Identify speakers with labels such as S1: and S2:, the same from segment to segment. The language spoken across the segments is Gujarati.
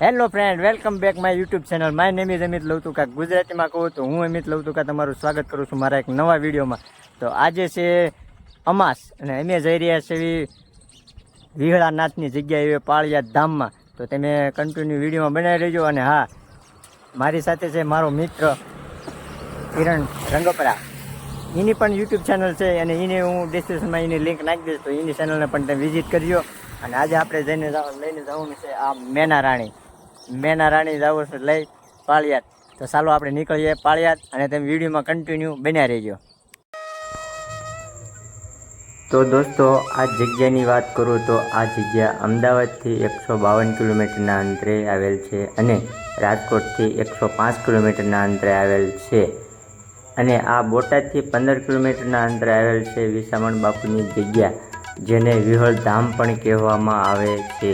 S1: Hello friend welcome back my YouTube channel my name is Amit લવતુકા ગુજરાતીમાં કહું તો હું અમિત લવતુકા તમારું સ્વાગત કરું છું મારા એક નવા વિડીયોમાં. તો આજે છે અમાસ અને અમે જઈ રહ્યા છે વિહળા નાથની જગ્યાએ એવી પાળિયાદ ધામમાં. તો તમે કન્ટિન્યુ વિડીયોમાં બનાવી રહેજો અને હા, મારી સાથે છે મારો મિત્ર કિરણ રંગપરા. એની પણ યુટ્યુબ ચેનલ છે અને એને હું ડિસ્ક્રિપ્શનમાં એની લિંક નાખી દઈશ. તો એની ચેનલને પણ તમે વિઝિટ કરજો. અને આજે આપણે જઈને લઈને જવાનું છે આ મેના રાણી. મેના રાણી જવું લઈ પાળિયાદ. તો ચાલો આપણે નીકળીએ પાળિયાદ અને તમે વિડીયોમાં કન્ટિન્યુ બન્યા રહેજો. તો દોસ્તો, આ જગ્યાની વાત કરું તો આ જગ્યા અમદાવાદથી એકસો બાવન કિલોમીટરના અંતરે આવેલ છે અને રાજકોટથી એકસો પાંચ કિલોમીટરના અંતરે આવેલ છે. અને આ બોટાદથી પંદર કિલોમીટરના અંતરે આવેલ છે વિસામણ બાપુની જગ્યા, જેને વિહળ ધામ પણ કહેવામાં આવે છે.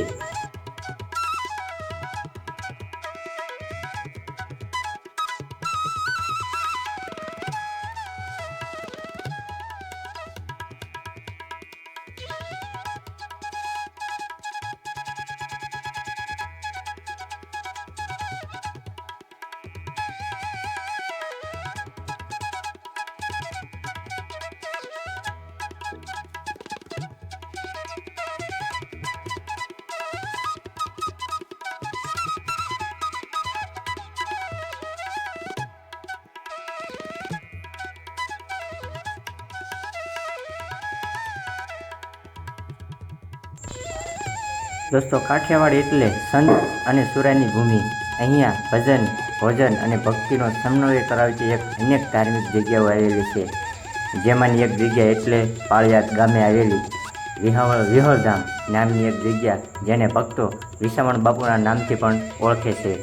S1: દોસ્તો, કાઠિયાવાડ એટલે સંત અને સુરાની ભૂમિ. અહીંયા ભજન, ભોજન અને ભક્તિનો સમન્વય કરાવતી એક અનેક ધાર્મિક જગ્યાઓ આવેલી છે. જેમાંની એક જગ્યા એટલે પાળિયાદ ગામે આવેલી વિહળ વિહળધામ નામની એક જગ્યા જેને ભક્તો વિસામણ બાપુના નામથી પણ ઓળખે છે.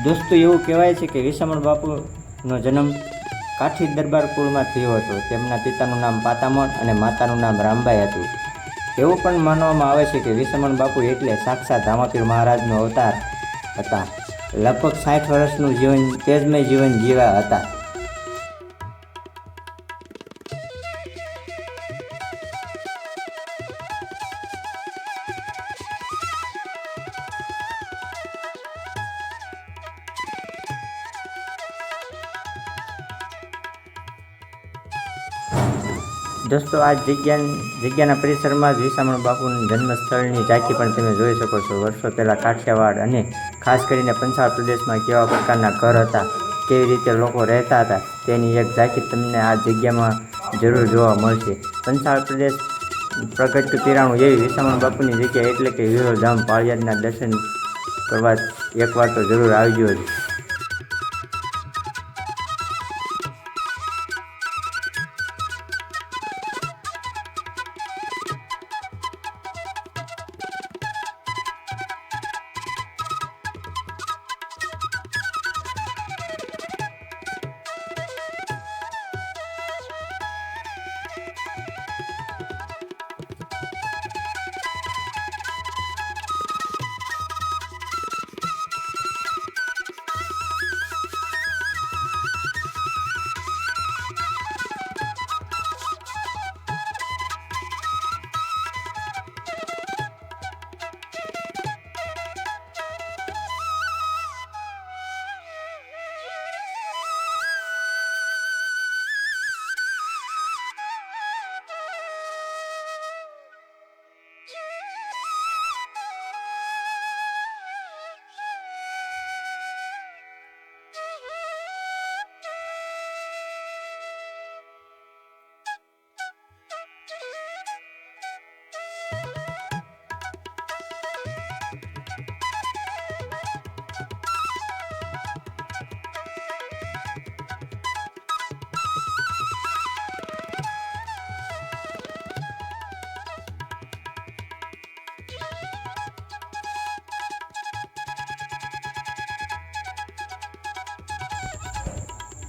S1: દોસ્તો, એવું કહેવાય છે કે વિસામણ બાપુનો જન્મ કાઠી દરબાર કુળમાં થયો હતો. તેમના પિતાનું નામ પાતામણ અને માતાનું નામ રામબાઈ હતું. એવું પણ માનવામાં આવે છે કે વિસામણ બાપુ એટલે સાક્ષાત રામાપીર મહારાજનો અવતાર હતા. લગભગ સાઠ વર્ષનું જીવન તેજમય જીવન જીવ્યા હતા. દોસ્તો, આ જગ્યા જગ્યાના પરિસરમાં જ વિસામણ બાપુના જન્મસ્થળની ઝાંખી પણ તમે જોઈ શકો છો. વર્ષો પહેલાં કાઠિયાવાડ અને ખાસ કરીને પંચાળ પ્રદેશમાં કેવા પ્રકારના ઘર હતા, કેવી રીતે લોકો રહેતા હતા, તેની એક ઝાંખી તમને આ જગ્યામાં જરૂર જોવા મળશે. પંચાળ પ્રદેશ પ્રગટ પિરાણું એવી વિસામણ બાપુની જગ્યા એટલે કે વિરોધામ પાળિયાદના દર્શન કરવા એકવાર તો જરૂર આવજો જ.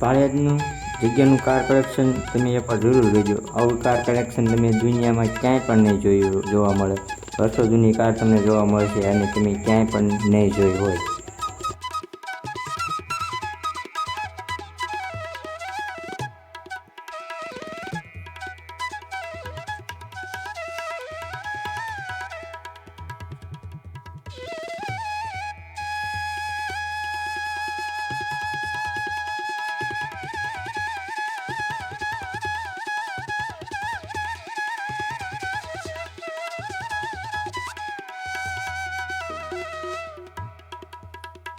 S1: પાળિયાદનું જગ્યાનું કાર કલેક્શન તમે એકવાર જરૂર લેજો આવું કાર કલેક્શન તમે દુનિયામાં ક્યાંય પણ નહીં જોયું, જોવા મળે. વર્ષો જૂની કાર તમને જોવા મળશે અને તમે ક્યાંય પણ નહીં જોઈ હોય.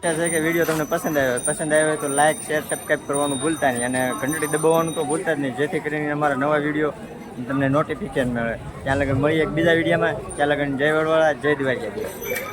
S1: છે કે વીડિયો તમને પસંદ આવ્યો. પસંદ આવ્યો તો લાઇક શેર સબસ્ક્રાઈબ કરવાનું ભૂલતા નહીં. અને ઘંટડી દબાવવાનું તો ભૂલતા જ નહીં. જેથી કરીને અમારા નવા વીડિયો તમને નોટિફિકેશન મળે. ત્યાં લગન મળીએ એક બીજા વિડીયોમાં. ત્યાં લગન જય વડવાળા, જય દિવાળી